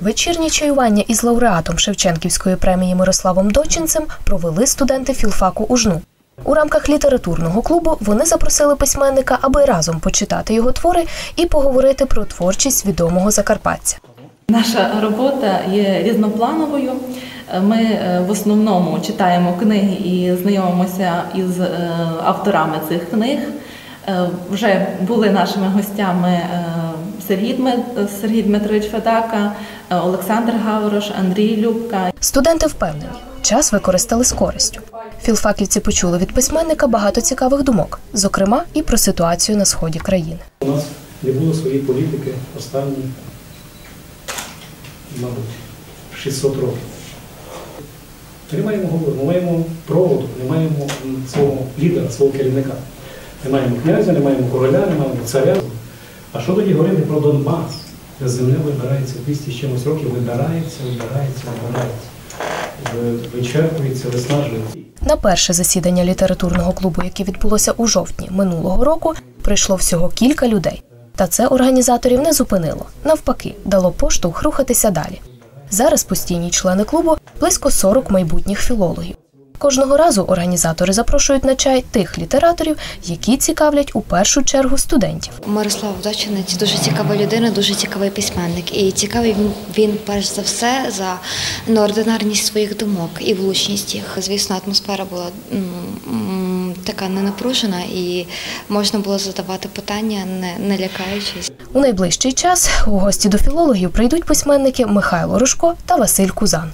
Вечірнє чаювання із лауреатом Шевченківської премії Мирославом Дочинцем провели студенти філфаку УЖНУ. У рамках літературного клубу вони запросили письменника, аби разом почитати його твори і поговорити про творчість відомого закарпатця. Наша робота є різноплановою. Ми е, в основному читаємо книги і знайомимося із е, авторами цих книг. Е, Вже були нашими гостями Сергій, Дми- Сергій Дмитрович Федака, Олександр Гаврош, Андрій Любка. Студенти впевнені, час використали з користю. Філфаківці почули від письменника багато цікавих думок, зокрема і про ситуацію на сході країни. У нас не було своєї політики останні, мабуть, 600 років. Ми не маємо говору, ми маємо проводу, не маємо свого лідера, свого керівника. Не маємо князя, не маємо короля, не маємо царя. А що тоді говорити про Донбас? Земля вибирається 200 з чимось років, вибирається, вибирається, вибирається. Ви- Вичерпується, виснажується. На перше засідання літературного клубу, яке відбулося у жовтні минулого року, прийшло всього кілька людей. Та це організаторів не зупинило. Навпаки, дало поштовх рухатися далі. Зараз постійні члени клубу близько 40 майбутніх філологів. Кожного разу організатори запрошують на чай тих літераторів, які цікавлять у першу чергу студентів. Мирослав Дочинець дуже цікава людина, дуже цікавий письменник. І цікавий він, перш за все за неординарність своїх думок і влучність їх. Звісно, атмосфера була така ненапружена, і можна було задавати питання, не, не лякаючись. У найближчий час у гості до філологів прийдуть письменники Михайло Рожко та Василь Кузан.